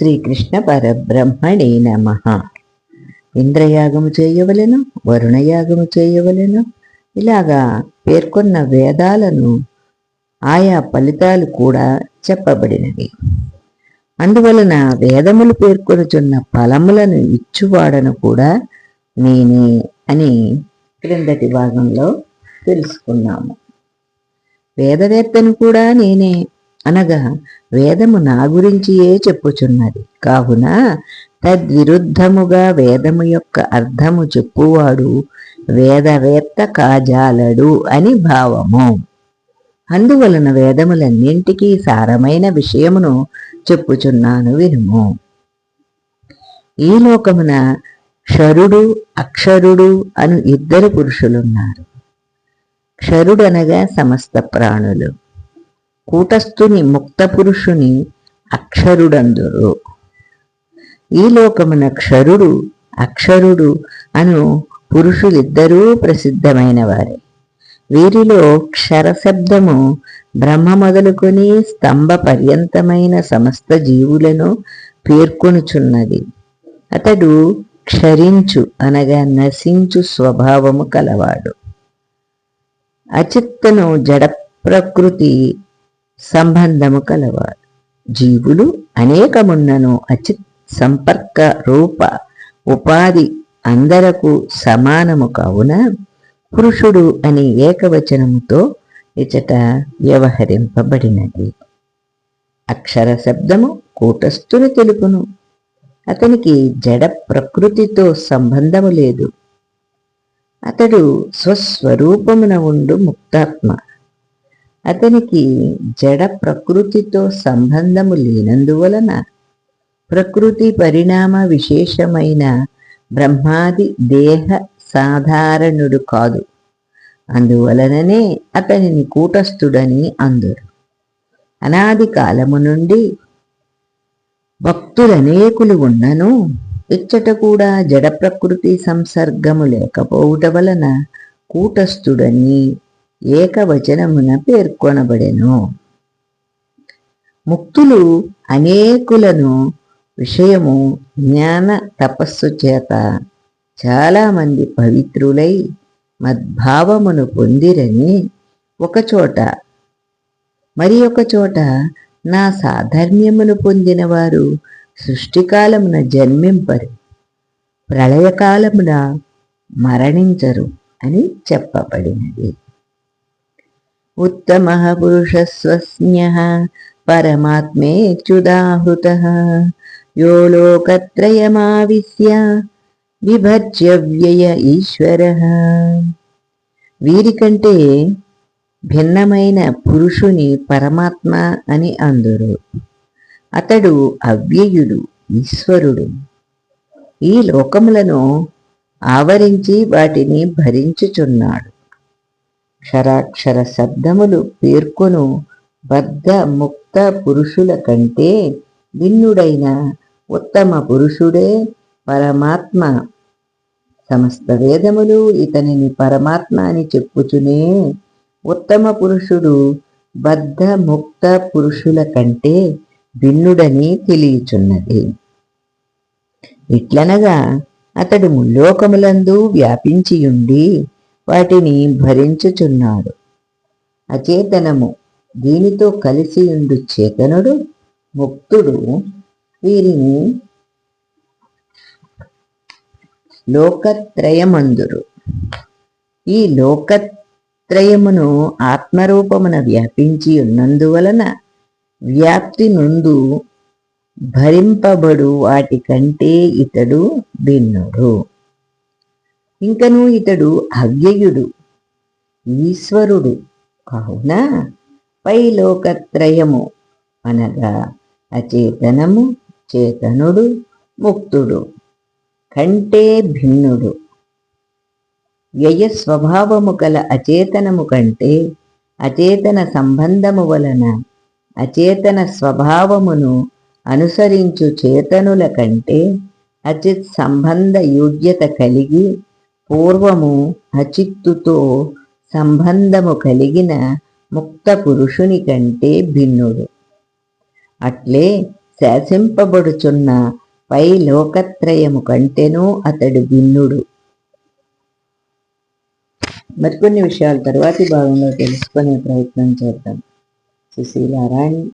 శ్రీకృష్ణ పరబ్రహ్మణే నమ. ఇంద్రయాగము చేయవలెను వరుణయాగము చేయవలెను. ఇలాగా పేర్కొన్న వేదాలను ఆయా ఫలితాలు కూడా చెప్పబడినవి. అందువలన వేదములు పేర్కొనుచున్న ఫలములను ఇచ్చువాడను కూడా నేనే అని క్రిందటి భాగంలో తెలుసుకున్నాము. వేదవేత్తను కూడా నేనే అనగా వేదము నా గురించియే చెప్పుచున్నది. కావున తద్విరుద్ధముగా వేదము యొక్క అర్థము చెప్పువాడు వేదవేత్త కాజాలడు అని భావము. అందువలన వేదములన్నింటికీ సారమైన విషయమును చెప్పుచున్నాను వినుము. ఈ లోకమున క్షరుడు అక్షరుడు అను ఇద్దరు పురుషులున్నారు. క్షరుడనగా సమస్త ప్రాణులు. కూటస్థుని ముక్త పురుషుని అక్షరుడందురు. ఈ లోకమున క్షరుడు అక్షరుడు అను పురుషులిద్దరూ ప్రసిద్ధమైన వారే వీరిలో క్షరశబ్దము బ్రహ్మ మొదలుకొని స్తంభ పర్యంతమైన సమస్త జీవులను పేర్కొనుచున్నది. అతడు క్షరించు అనగా నశించు స్వభావము కలవాడు. అచిత్తను జడ ప్రకృతి సంబంధము కలవారు. జీవులు అనేకమున్నను అచిత్ సంపర్క రూప ఉపాధి అందరకు సమానము కావున పురుషుడు అని ఏకవచనముతో ఇచట వ్యవహరింపబడినది. అక్షర శబ్దము కూటస్థుని తెలుపును. అతనికి జడ ప్రకృతితో సంబంధము లేదు. అతడు స్వస్వరూపమున ఉండు ముక్తాత్మ. అతనికి జడ ప్రకృతితో సంబంధము లేనందువలన ప్రకృతి పరిణామ విశేషమైన బ్రహ్మాది దేహ సాధారణుడు కాదు. అందువలననే అతనిని కూటస్థుడని అందురు. అనాది కాలము నుండి భక్తులనేకులు ఉన్నను ఇచ్చట కూడా జడ ప్రకృతి సంసర్గము లేకపోవుట వలన కూటస్థుడని ఏకవచనమున పేర్కొనబడెను. ముక్తులు అనేకులను విషయము జ్ఞాన తపస్సు చేత చాలామంది పవిత్రులై మద్భావమును పొందిరని ఒకచోట మరి ఒక చోట నా సాధర్మ్యమును పొందిన వారు సృష్టికాలమున జన్మింపరు ప్రళయకాలమున మరణించరు అని చెప్పబడినది. ఉత్తమ పురుషస్వస్న్య పరమాత్మేచ్యుదాహృత యో లోకత్రయమావిశ్య విభజ్య వ్యయ ఈశ్వర వీరికంటే భిన్నమైన పురుషుని పరమాత్మ అని అందురు. అతడు అవ్యయుడు ఈశ్వరుడు. ఈ లోకములను ఆవరించి వాటిని భరించుచున్నాడు. క్షరాక్షర శబ్దములు పేర్కొను. బద్ధ ముక్త పురుషుల కంటే భిన్నుడైన ఉత్తమ పురుషుడే పరమాత్మ. సమస్త వేదములు ఇతనిని పరమాత్మ అని చెప్పుచునే ఉత్తమ పురుషుడు బద్ధ ముక్త పురుషుల కంటే భిన్నుడని తెలియచున్నది. ఇట్లనగా అతడు ముల్లోకములందు వ్యాపించియుండి వాటిని భరించుచున్నాడు. అచేతనము దీనితో కలిసి ఉండు చేతనుడు ముక్తుడు వీరిని లోకత్రయమందురు. ఈ లోకత్రయమును ఆత్మరూపమున వ్యాపించి ఉన్నందువలన వ్యాప్తి నుండు భరింపబడు వాటి కంటే ఇతడు భిన్నుడు. ఇంకను ఇతడు అవ్యయుడు ఈశ్వరుడు. కావున పై లోకత్రయము అనగా అచేతనము చేతనుడు ముక్తుడు కంటే భిన్నుడు. వ్యయ స్వభావము గల అచేతనము కంటే అచేతన సంబంధము వలన అచేతన స్వభావమును అనుసరించు చేతనుల కంటే అచిత్ సంబంధ యోగ్యత కలిగి పూర్వము అచిత్తుతో సంబంధము కలిగిన ముక్త పురుషుని కంటే భిన్నుడు. అట్లే శాసింపబడుచున్న పై లోకత్రయము కంటేనూ అతడు భిన్నుడు. మరికొన్ని విషయాలు తరువాతి భాగంలో తెలుసుకునే ప్రయత్నం చేద్దాం. సుశీలారాయణ